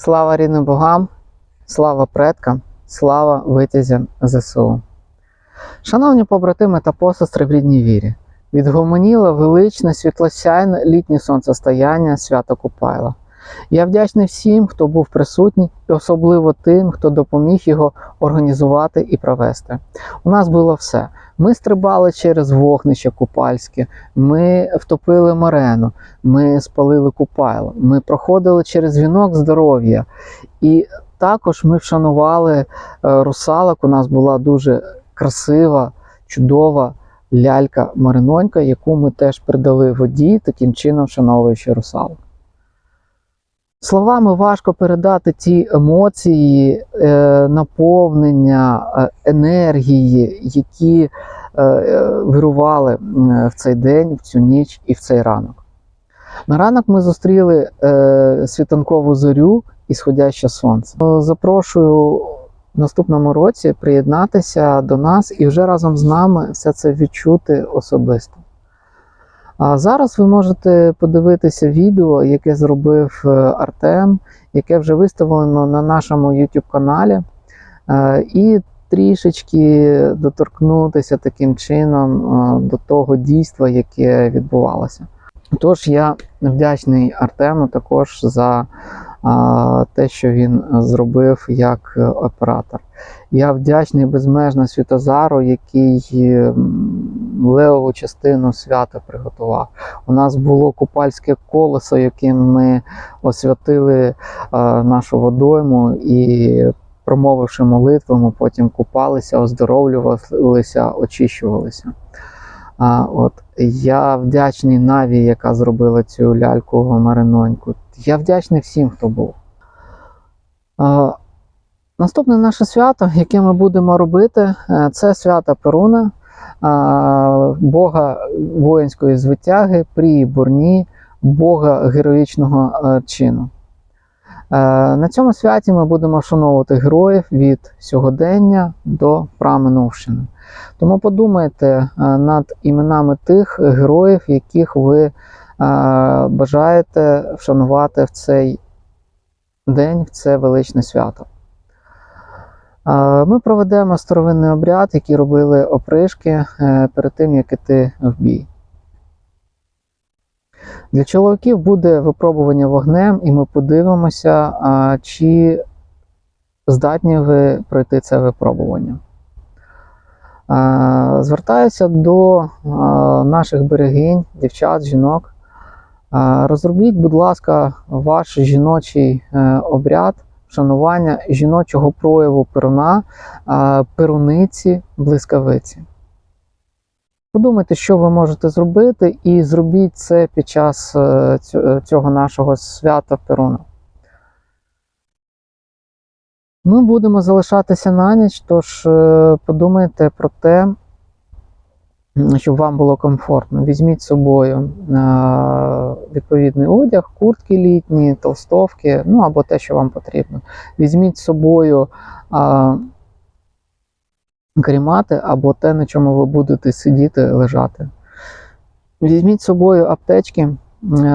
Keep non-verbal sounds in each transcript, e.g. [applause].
Слава рідним богам, слава предкам, слава витязям ЗСУ. Шановні побратими та посестри в рідній вірі, відгомоніло величне світлосяйне літнє сонцестояння свято Купайла. Я вдячний всім, хто був присутній, і особливо тим, хто допоміг його організувати і провести. У нас було все. Ми стрибали через вогнище купальське, ми втопили морену, ми спалили купайло, ми проходили через вінок здоров'я. І також ми вшанували е, русалок. У нас була дуже красива, чудова лялька Маринонька, яку ми теж придали воді, таким чином вшановуючи русалок. Словами важко передати ті емоції, е, наповнення, е, енергії, які е, вирували в цей день, в цю ніч і в цей ранок. На ранок ми зустріли світанкову зорю і сходяще сонце. Запрошую в наступному році приєднатися до нас і вже разом з нами все це відчути особисто. А зараз ви можете подивитися відео, яке зробив е, Артем, яке вже виставлено на нашому YouTube каналі, е, і трішечки доторкнутися таким чином е, до того дійства, яке відбувалося. Тож я вдячний Артему також за те, що він зробив як оператор. Я вдячний безмежно Світозару, який левову частину свята приготував. У нас було купальське колесо, яким ми освятили нашу водойму і. Промовивши молитву, ми потім купалися, оздоровлювалися, очищувалися. А, от, я вдячний Наві, яка зробила цю ляльку Мариноньку. Я вдячний всім, хто був. А, наступне наше свято, яке ми будемо робити, е, це свято Перуна, Бога воїнської звитяги, Прії Бурні, Бога героїчного е, чину. Е, На цьому святі ми будемо вшановувати героїв від сьогодення до праминувщини. Тому подумайте е, над іменами тих героїв, яких ви бажаєте вшанувати в цей день, в це величне свято. Е, Ми проведемо старовинний обряд, який робили опришки е, перед тим, як іти в бій. Для чоловіків буде випробування вогнем, і ми подивимося, чи здатні ви пройти це випробування. Звертаюся до наших берегинь, дівчат, жінок. Розробіть, будь ласка, ваш жіночий е, обряд вшанування жіночого прояву перуна, перуниці, блискавиці. Подумайте, що ви можете зробити, і зробіть це під час е, е, цього нашого свята Перуна. Ми будемо залишатися на ніч, тож е, подумайте про те, щоб вам було комфортно. Візьміть з собою е, відповідний одяг, куртки літні, толстовки, ну або те, що вам потрібно. Візьміть з собою. е, карімати або те, на чому ви будете сидіти, лежати. Візьміть з собою аптечки, е,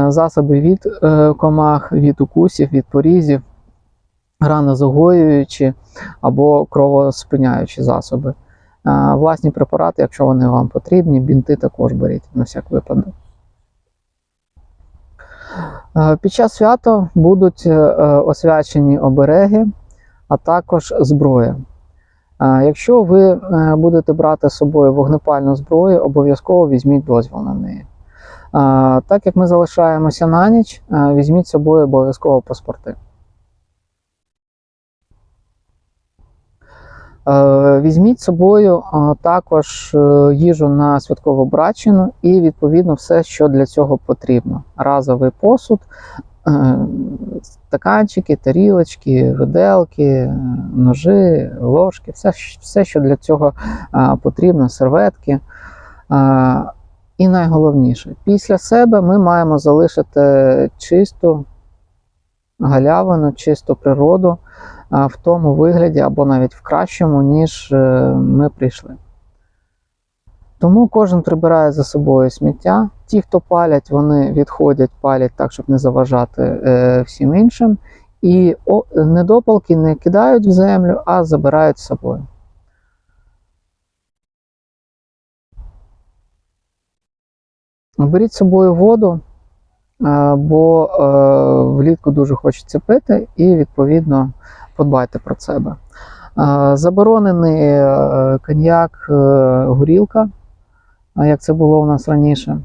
засоби від е, комах, від укусів, від порізів, ранозагоюючі або кровоспиняючі засоби. Власні препарати, якщо вони вам потрібні, бінти також беріть на всяк випадок. Під час свята будуть е, освячені обереги, а також зброя. Якщо ви е, будете брати з собою вогнепальну зброю, обов'язково візьміть дозвіл на неї. Так як ми залишаємося на ніч, е, візьміть з собою обов'язково паспорти. Візьміть з собою також е, їжу на святкову брачину і, відповідно, все, що для цього потрібно. Разовий посуд, е, стаканчики, тарілочки, виделки, е, ножи, ложки, все, все що для цього потрібно, серветки. І найголовніше, після себе ми маємо залишити чисту галявину, чисту природу в тому вигляді, або навіть в кращому, ніж е, ми прийшли. Тому кожен прибирає за собою сміття. Ті, хто палять, вони відходять, палять так, щоб не заважати е, всім іншим. І недопалки не кидають в землю, а забирають з собою. Беріть з собою воду, бо е, влітку дуже хочеться пити, і відповідно подбайте про себе. Е, Заборонений е, коньяк, е, горілка, як це було у нас раніше.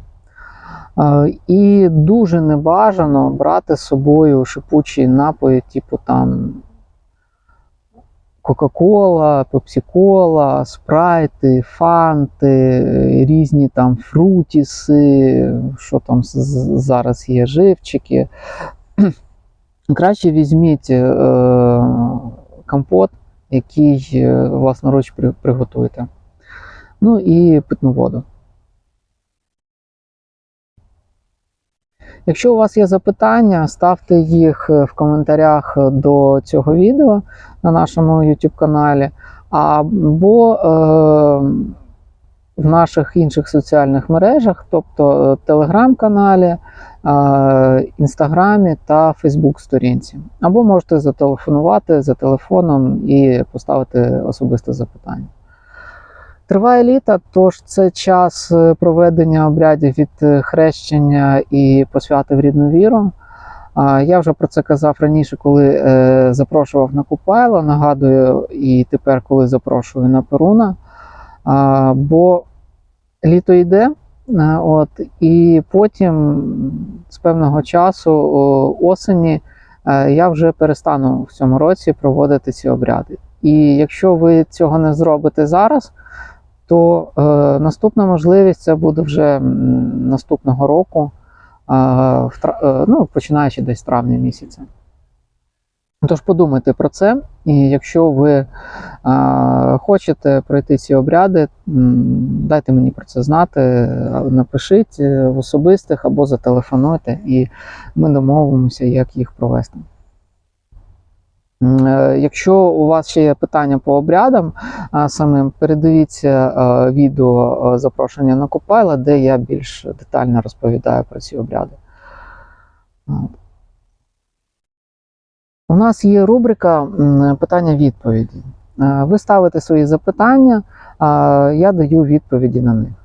Е, І дуже небажано брати з собою шипучі напої, типу там Кока-Кола, Пепсі-Кола, спрайти, фанти, різні там фрутіси, що там зараз є, живчики. [clears throat] Краще візьміть е, компот, який е, власноруч при- приготуєте. Ну і питну воду. Якщо у вас є запитання, ставте їх е, в коментарях до цього відео на нашому YouTube каналі, або е, в наших інших соціальних мережах, тобто е, телеграм-каналі, е, інстаграмі та Фейсбук-сторінці. Або можете зателефонувати за телефоном і поставити особисте запитання. Триває літо, тож це час е, проведення обрядів від е, хрещення і посвяти в рідну віру. Я вже про це казав раніше, коли е, запрошував на Купайло. Нагадую, і тепер, коли запрошую на Перуна. Бо літо йде, от, і потім з певного часу осені я вже перестану в цьому році проводити ці обряди. І якщо ви цього не зробите зараз, то е, наступна можливість це буде вже наступного року, е, в е, ну, починаючи десь з травня місяця. Тож подумайте про це, і якщо ви е, хочете пройти ці обряди, дайте мені про це знати, напишіть е, в особистих або зателефонуйте, і ми домовимося, як їх провести. Е, Якщо у вас ще є питання по обрядам, самим передивіться е, відео е, запрошення на Купайла, де я більш детально розповідаю про ці обряди. У нас є рубрика питання-відповіді. Е, Ви ставите свої запитання, я даю відповіді на них.